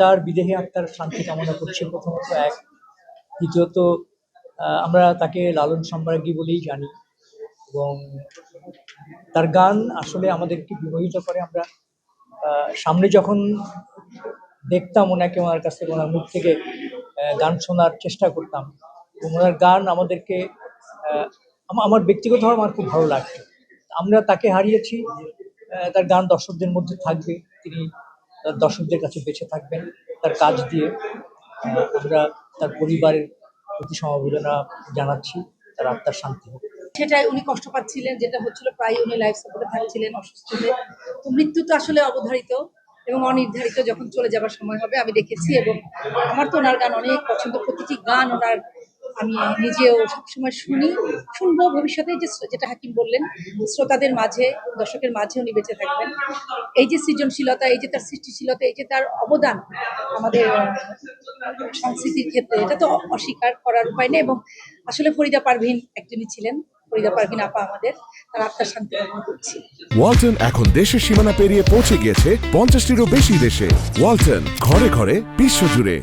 তার বিদেহী আত্মার শান্তি কামনা করছি। প্রথমত এক। দ্বিতীয়ত আমরা তাকে লালন সম্রাজ্ঞী বলেই জানি এবং তার গান আসলে আমাদেরকে বিমোহিত করে। আমরা সামনে যখন দেখতাম ওনাকে, ওনার কাছ থেকে, ওনার মুখ থেকে গান শোনার চেষ্টা করতাম ওনার গান আমাদেরকে আমার ব্যক্তিগতভাবে আমার খুব ভালো লাগতো আমরা তাকে হারিয়েছি তার গান দর্শকদের মধ্যে থাকবে। তিনি দর্শকদের কাছে বেঁচে থাকবেন, তার কাজ দিয়ে আমরা তার পরিবারের প্রতি সমবেদনা জানাচ্ছি, তার আত্মার শান্তি হোক। সেটাই উনি কষ্ট পাচ্ছিলেন, যেটা হচ্ছিল প্রায় উনি লাইফ সাপোর্টে থাকছিলেন অসুস্থ হয়ে তো মৃত্যু তো আসলে অবধারিত এবং অনির্ধারিত যখন চলে যাবার সময় হবে, আমি দেখেছি এবং আমার তো ওনার গান অনেক পছন্দ প্রতিটি গান ওনার আমি নিজেও সবসময় শুনি, শুনব ভবিষ্যতে যে যেটা হাকিম বললেন, শ্রোতাদের মাঝে, দর্শকের মাঝে উনি বেঁচে থাকবেন। এই যে সৃজনশীলতা, এই যে তার সৃষ্টিশীলতা, এই যে তার অবদান আমাদের সংস্কৃতির ক্ষেত্রে, এটা তো অস্বীকার করার উপায় নেই এবং আসলে ফরিদা পারভিন একজনই ছিলেন। আপা আমাদের, তার আত্মার শান্তি ওয়ালটন এখন দেশের সীমানা পেরিয়ে পৌঁছে গিয়েছে পঞ্চাশটিরও বেশি দেশে। ওয়ালটন, ঘরে ঘরে, বিশ্বজুড়ে।